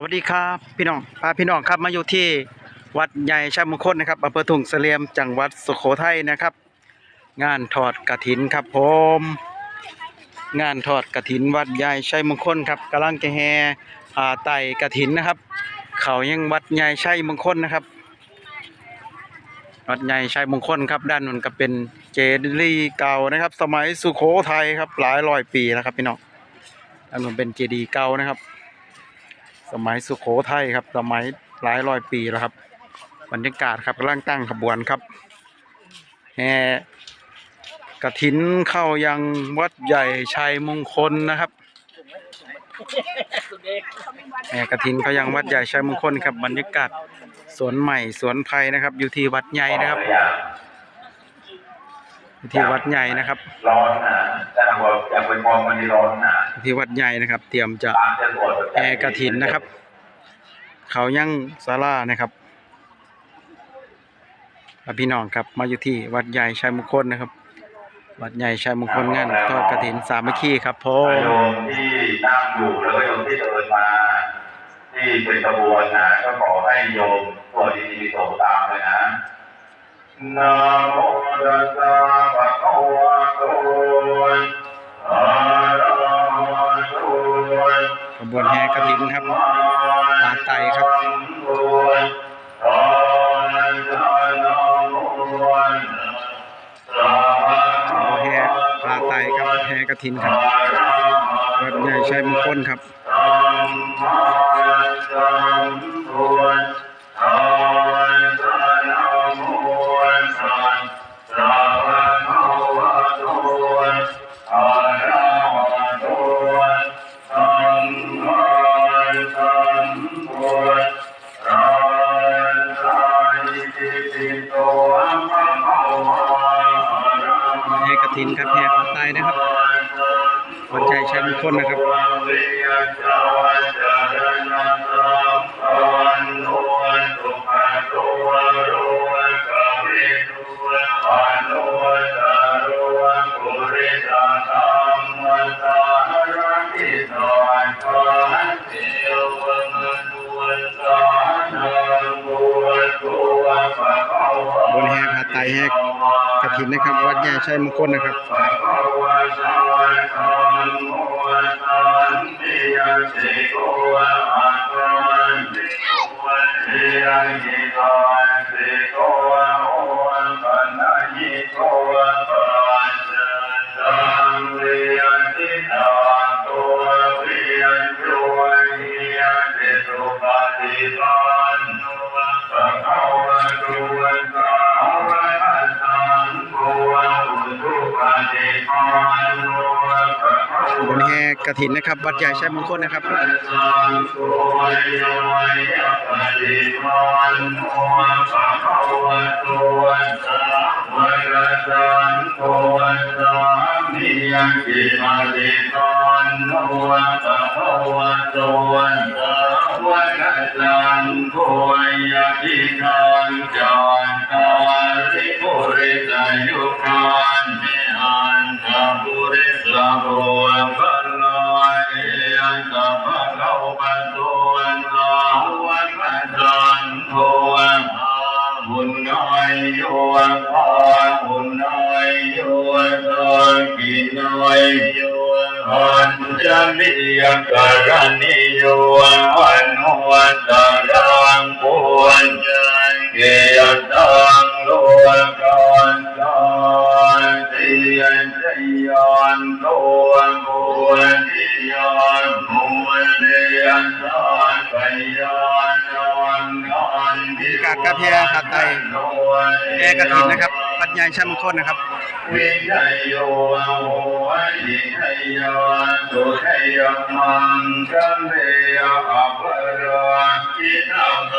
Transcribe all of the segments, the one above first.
สวัสดีครับพี่น้องพาพี่น้องครับมาอยู่ที่วัดใหญ่ชัยมงคลนะครับอำเภอทุ่งเสลี่ยมจังหวัดสุโขทัยนะครับ งานทอดกระถินครับผม งานทอดกระถินวัดใหญ่ชัยมงคลครับกำลังจะแห่ผ่าไต่กระถินนะครับ เขายังวัดใหญ่ชัยมงคลนะครับ วัดใหญ่ชัยมงคลครับ ด้านนู้นก็เป็นเจดีย์เก่านะครับ สมัยสุโขทัยครับหลายร้อยปีแล้วครับพี่น้องด้านนู้นเป็นเจดีย์เก่านะครับ สมัยสุโขทัยครับ สมัยหลายร้อยปีแล้วครับบรรยากาศครับกำลังตั้งขบวนครับแห่กระถินเข้ายังวัดใหญ่ชัยมงคลนะครับแห่กระถินเข้ายังวัดใหญ่ชัยมงคลครับบรรยากาศสวนใหม่สวนไผ่นะครับ อยู่ที่วัดใหญ่นะครับอยู่ที่วัดใหญ่นะครับ ร้อนนะจะทำว่าอยากไปมองมันร้อนนะ ที่วัดใหญ่นะครับ เตรียมจะแห่กระถินนะครับ เขายังศาลานะครับพี่น้องครับมาอยู่ที่วัดใหญ่ชัยมงคลนะครับ วัดใหญ่ชัยมงคลงานทอดกระถินสามัคคีครับพ่อโยมที่นั่งอยู่แล้วก็โยมที่เดินมาที่เป็นขบวนนะก็ขอให้โยมตรวจดีๆโสตามเลยนะนะโมตัสสะภะคะวะโตอะ ขบวนแห่กระถินครับตาไตครับขบวนแห่ปลาไตครับแห่กระถินครับวัดใหญ่ชัยมงคลครับ ถินครับแห่ปลาไตนะครับวัดใหญ่ชัยมงคลนะครับบนแห่ผาไตแห่ ระถินนะครับ วัดแย่ชัยมงคลนะครับบ กระถินนะครับ วัดใหญ่ชัยมงคลนะครับยุ โยพาบุน้อยโยตะกิน้อยโยอันจะมีกรณีโยอันโนตะรังปุญญเกยตัง กระถินนะครับวัดใหญ่ชัยมงคลนะครับวิทยโยโหวิทยาตุทยมังกัมเมยอัปราคิตังเ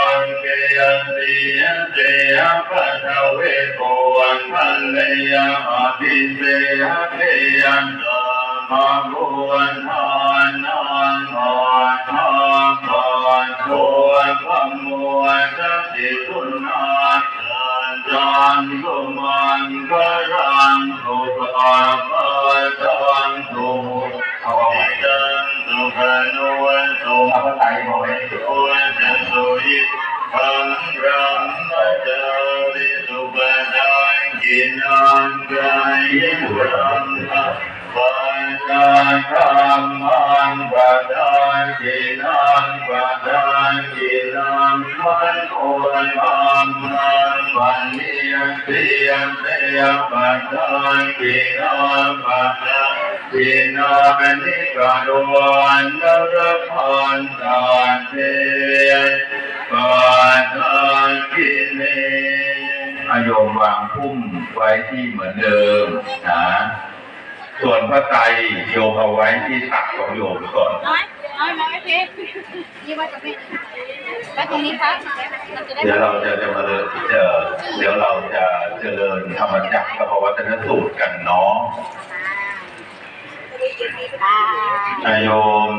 อังเกยันติยันเตยปัทเวโกอันทันเลยอภิเสยเทยันมาบุญทานนานทานทานทานโทพมวะติทุนา จันตุมันกรังสุภาพตังสุขจันตุขนุสุภไตรบริสุทธิ์จะสุยิพังรังจาริสุปดานกินังกายรังปัญ ญาธรรมังปัดานกินังปัดานกินังมันโอนมันมันปัญญาเทียนเทียปัดานกินังปัดานกินาเมนิกาดวันนรพันตานเทปาทานกิเนอโยมวางพุ่มไว้ที่เหมือนเดิมนะ ส่วนพระไตรโยมเอาไว้ที่ตักของโยมก่อนน้อยน้อยน้อยเพชรนี่ว่าจะไม่ไว้ตรงนี้ครับเราจะได้เดี๋ยวเราจะจะมาเริ่มเอ่อเดี๋ยวเราจะเจริญธรรมจักรกับพระวัฒนสูตรกันเนาะอ่านายโยม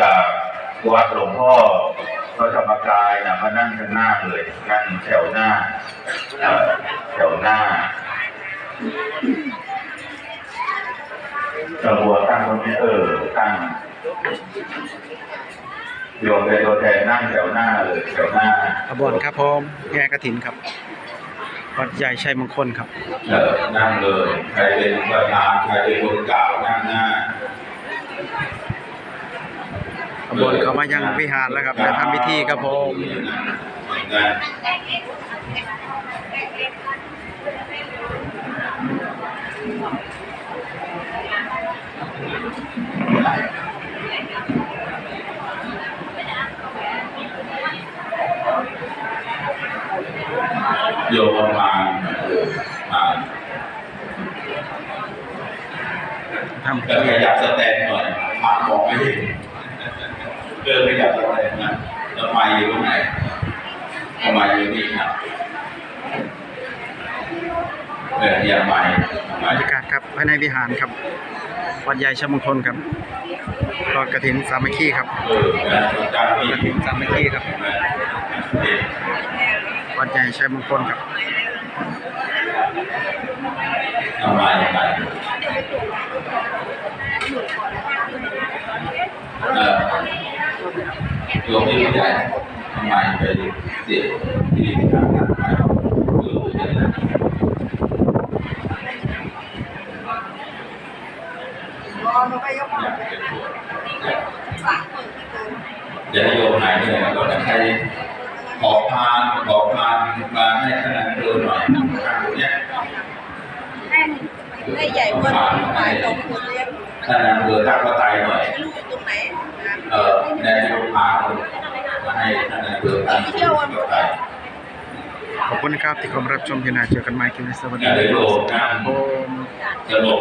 จากวัดหลวงพ่อพระธรรมกายนะมานั่งข้างหน้าเลยนั่งแถวหน้าเอ่อแถวหน้า ตะบัวตั้งตรงนี้เออตั้งโยมเป็นตัวแทนนั่งแถวหน้าเลยแถวหน้าขบวนครับผมแห่กระถินครับวัดใหญ่ชัยมงคลครับ เออนั่งเลยใครเป็นประธานใครเป็นคนกล่าวนั่งหน้าขบวนเขามายังวิหารแล้วครับจะทำพิธีครับผม โยมประมาณอ่า ทำพิแล้วธีขยับสแตนหน่อยพระมองไม่เห็นเดินขยับสแตนนะแล้วไมค์อยู่ตรงไหนเอาไมค์อยู่นี่ครับเอออย่าไมค์ไมบรรค์ยากาศครับภายในวิหารครับวัดใหญ่ชัยมงคลครับทอดกระถินสามัคคีครับเออนะการที่กระถินสามัคคีครับวัดใหญ่ชัยมงคลครับ เอาไมค์ไปเออ โยมที่ไม่ได้เอาไมค์ไปเสียบที่ทางนั้นไปเออเดี๋ยวนะเดี๋ยวให้โยมหายเหนื่อยแล้วก็จะใครขอพานขอพานมาให้ขนาดเดินหน่อยทางเนี้ยได้ใหญ่กว่าฝ่ายตรงคนเรียกขนาดเดินทางก็ตายหน่อยลูกตรงไหน เออในโยมพานมาให้ขนาดเดินทางก็ตายขอบคุณนะครับที่เข้ามารับชมที่น่าเจอกันใหม่คลิปนี้สวัสอดีย่าคได้รับโลภนะผมสงบ